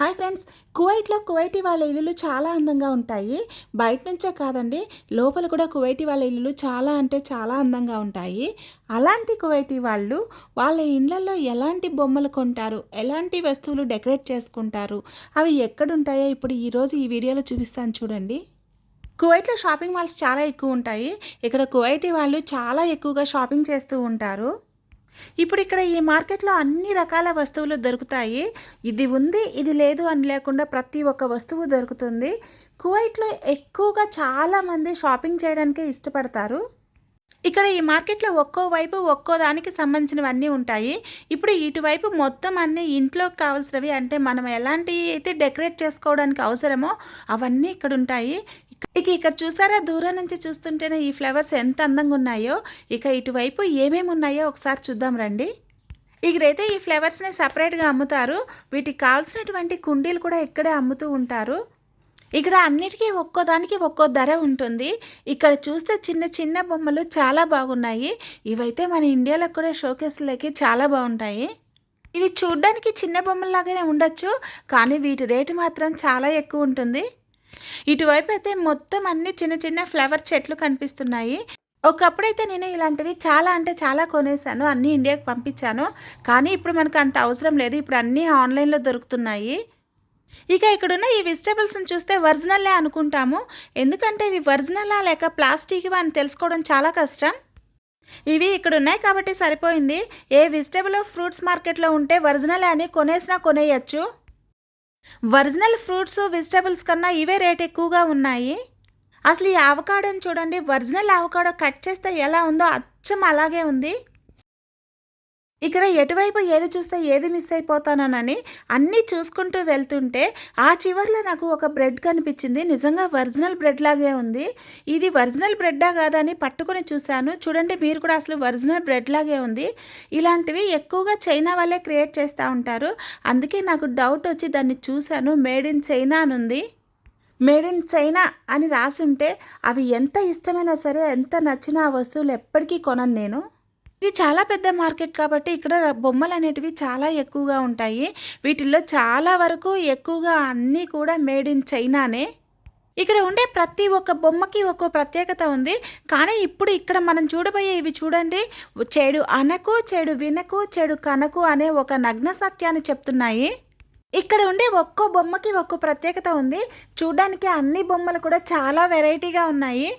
Hi friends కువైట్లో Kuwaiti వాళ్ళ ఇల్లులు చాలా అందంగా ఉంటాయి. బయట నుంచే కాదండి లోపల కూడా కువైటీ వాళ్ళ ఇల్లులు చాలా అంటే చాలా అందంగా ఉంటాయి. అలాంటి కువైటీ వాళ్ళు వాళ్ళ ఇళ్ళల్లో ఎలాంటి బొమ్మలు కొంటారు ఎలాంటి వస్తువులు డెకరేట్ చేసుకుంటారు అవి ఎక్కడుంటాయో ఇప్పుడు ఈరోజు ఈ వీడియోలో చూపిస్తాను చూడండి. కువైట్లో షాపింగ్ మాల్స్ చాలా ఎక్కువ ఉంటాయి. ఇక్కడ కువైటీ వాళ్ళు చాలా ఎక్కువగా షాపింగ్ చేస్తూ ఉంటారు. ఇప్పుడు ఇక్కడ ఈ మార్కెట్లో అన్ని రకాల వస్తువులు దొరుకుతాయి. ఇది ఉంది ఇది లేదు అని లేకుండా ప్రతి ఒక్క వస్తువు దొరుకుతుంది. కువైట్లో ఎక్కువగా చాలామంది షాపింగ్ చేయడానికే ఇష్టపడతారు. ఇక్కడ ఈ మార్కెట్లో ఒక్కో వైపు ఒక్కో దానికి సంబంధించినవన్నీ ఉంటాయి. ఇప్పుడు ఇటువైపు మొత్తం అన్నీ ఇంట్లోకి కావాల్సినవి అంటే మనం ఎలాంటి అయితే డెకరేట్ చేసుకోవడానికి అవసరమో అవన్నీ ఇక్కడ ఉంటాయి. ఇక ఇక్కడ చూసారా? దూరం నుంచి చూస్తుంటేనే ఈ ఫ్లవర్స్ ఎంత అందంగా ఉన్నాయో. ఇక ఇటువైపు ఏమేమి ఉన్నాయో ఒకసారి చూద్దాం రండి. ఇక్కడైతే ఈ ఫ్లవర్స్ని సపరేట్గా అమ్ముతారు. వీటికి కావాల్సినటువంటి కుండీలు కూడా ఇక్కడే అమ్ముతూ ఉంటారు. ఇక్కడ అన్నిటికీ ఒక్కో దానికి ఒక్కో ధర ఉంటుంది. ఇక్కడ చూస్తే చిన్న చిన్న బొమ్మలు చాలా బాగున్నాయి. ఇవైతే మన ఇండియాలో కూడా షోకేస్లకి చాలా బాగుంటాయి. ఇవి చూడ్డానికి చిన్న బొమ్మలాగానే ఉండొచ్చు కానీ వీటి రేటు మాత్రం చాలా ఎక్కువ ఉంటుంది. ఇటువైపు అయితే మొత్తం అన్ని చిన్న చిన్న ఫ్లవర్ చెట్లు కనిపిస్తున్నాయి. ఒకప్పుడైతే నేను ఇలాంటివి చాలా అంటే చాలా కొనేసాను అన్నీ ఇండియాకి పంపించాను. కానీ ఇప్పుడు మనకు అంత అవసరం లేదు ఇప్పుడు అన్నీ ఆన్లైన్లో దొరుకుతున్నాయి. ఇక ఇక్కడున్న ఈ వెజిటేబుల్స్ని చూస్తే ఒరిజినల్లే అనుకుంటాము. ఎందుకంటే ఇవి ఒరిజినలా లేక ప్లాస్టిక్ అని తెలుసుకోవడం చాలా కష్టం. ఇవి ఇక్కడ ఉన్నాయి కాబట్టి సరిపోయింది. ఏ వెజిటేబుల్ ఫ్రూట్స్ మార్కెట్లో ఉంటే ఒరిజినల్ అని కొనేసినా కొనేయచ్చు. ఒరిజినల్ ఫ్రూట్స్ వెజిటేబుల్స్ కన్నా ఇవే రేట్ ఎక్కువగా ఉన్నాయి. అసలు ఈ ఆవకాడోని చూడండి ఒరిజినల్ ఆవకాడో కట్ చేస్తే ఎలా ఉందో అచ్చం అలాగే ఉంది. ఇక్కడ ఎటువైపు ఏది చూస్తే ఏది మిస్ అయిపోతానని అన్నీ చూసుకుంటూ వెళ్తుంటే ఆ చివర్లో నాకు ఒక బ్రెడ్ కనిపించింది. నిజంగా ఒరిజినల్ బ్రెడ్ లాగే ఉంది. ఇది ఒరిజినల్ బ్రెడ్డా కాదని పట్టుకొని చూశాను. చూడండి మీరు కూడా అసలు ఒరిజినల్ బ్రెడ్ లాగే ఉంది. ఇలాంటివి ఎక్కువగా చైనా వాళ్ళే క్రియేట్ చేస్తూ ఉంటారు. అందుకే నాకు డౌట్ వచ్చి దాన్ని చూశాను. మేడ్ ఇన్ చైనా అని ఉంది. మేడ్ ఇన్ చైనా అని రాసి ఉంటే అవి ఎంత ఇష్టమైనా సరే ఎంత నచ్చినా ఆ వస్తువులు ఎప్పటికీ కొనను నేను. ఇది చాలా పెద్ద మార్కెట్ కాబట్టి ఇక్కడ బొమ్మలు అనేటివి చాలా ఎక్కువగా ఉంటాయి. వీటిల్లో చాలా వరకు ఎక్కువగా అన్నీ కూడా మేడ్ ఇన్ చైనానే. ఇక్కడ ఉండే ప్రతి ఒక్క బొమ్మకి ఒక్కో ప్రత్యేకత ఉంది. కానీ ఇప్పుడు ఇక్కడ మనం చూడబోయే ఇవి చూడండి. చెడు అనకు చెడు వినకు చెడు కనకు అనే ఒక నగ్న సత్యాన్ని చెప్తున్నాయి. ఇక్కడ ఉండే ఒక్కో బొమ్మకి ఒక్కో ప్రత్యేకత ఉంది. చూడడానికి అన్ని బొమ్మలు కూడా చాలా వెరైటీగా ఉన్నాయి.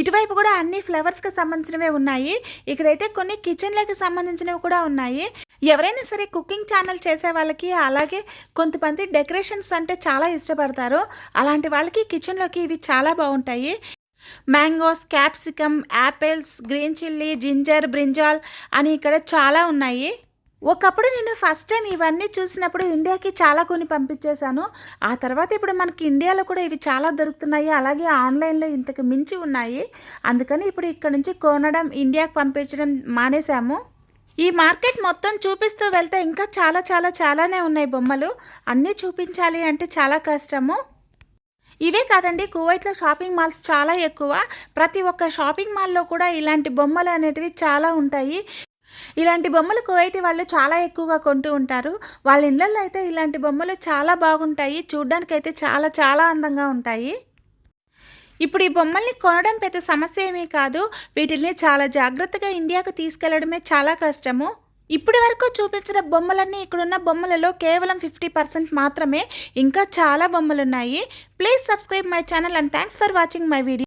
ఇటువైపు కూడా అన్ని ఫ్లవర్స్కి సంబంధించినవే ఉన్నాయి. ఇక్కడైతే కొన్ని కిచెన్లకి సంబంధించినవి కూడా ఉన్నాయి. ఎవరైనా సరే కుకింగ్ ఛానల్ చేసే వాళ్ళకి అలాగే కొంతమంది డెకరేషన్స్ అంటే చాలా ఇష్టపడతారు. అలాంటి వాళ్ళకి కిచెన్లోకి ఇవి చాలా బాగుంటాయి. Mangoes capsicum apples green chilli ginger brinjal అని ఇక్కడ చాలా ఉన్నాయి. ఒకప్పుడు నేను ఫస్ట్ టైం ఇవన్నీ చూసినప్పుడు ఇండియాకి చాలా కొని పంపించేశాను. ఆ తర్వాత ఇప్పుడు మనకి ఇండియాలో కూడా ఇవి చాలా దొరుకుతున్నాయి. అలాగే ఆన్లైన్లో ఇంతకు మించి ఉన్నాయి. అందుకని ఇప్పుడు ఇక్కడ నుంచి కొనడం ఇండియాకి పంపించడం మానేశాము. ఈ మార్కెట్ మొత్తం చూపిస్తూ వెళ్తే ఇంకా చాలా చాలా చాలానే ఉన్నాయి బొమ్మలు. అన్నీ చూపించాలి అంటే చాలా కష్టము. ఇవే కాదండి కువైట్లో షాపింగ్ మాల్స్ చాలా ఎక్కువ. ప్రతి ఒక్క షాపింగ్ మాల్లో కూడా ఇలాంటి బొమ్మలు అనేటివి చాలా ఉంటాయి. ఇలాంటి బొమ్మలు కువైటి వాళ్ళు చాలా ఎక్కువగా కొంటూ ఉంటారు. వాళ్ళ ఇళ్ళల్లో అయితే ఇలాంటి బొమ్మలు చాలా బాగుంటాయి. చూడ్డానికి అయితే చాలా చాలా అందంగా ఉంటాయి. ఇప్పుడు ఈ బొమ్మల్ని కొనడం పెద్ద సమస్య ఏమీ కాదు. వీటిని చాలా జాగ్రత్తగా ఇండియాకు తీసుకెళ్ళడమే చాలా కష్టము. ఇప్పటి వరకు చూపించిన బొమ్మలన్నీ ఇక్కడున్న బొమ్మలలో కేవలం ఫిఫ్టీ పర్సెంట్ మాత్రమే. ఇంకా చాలా బొమ్మలు ఉన్నాయి please subscribe my channel and thanks for watching my video.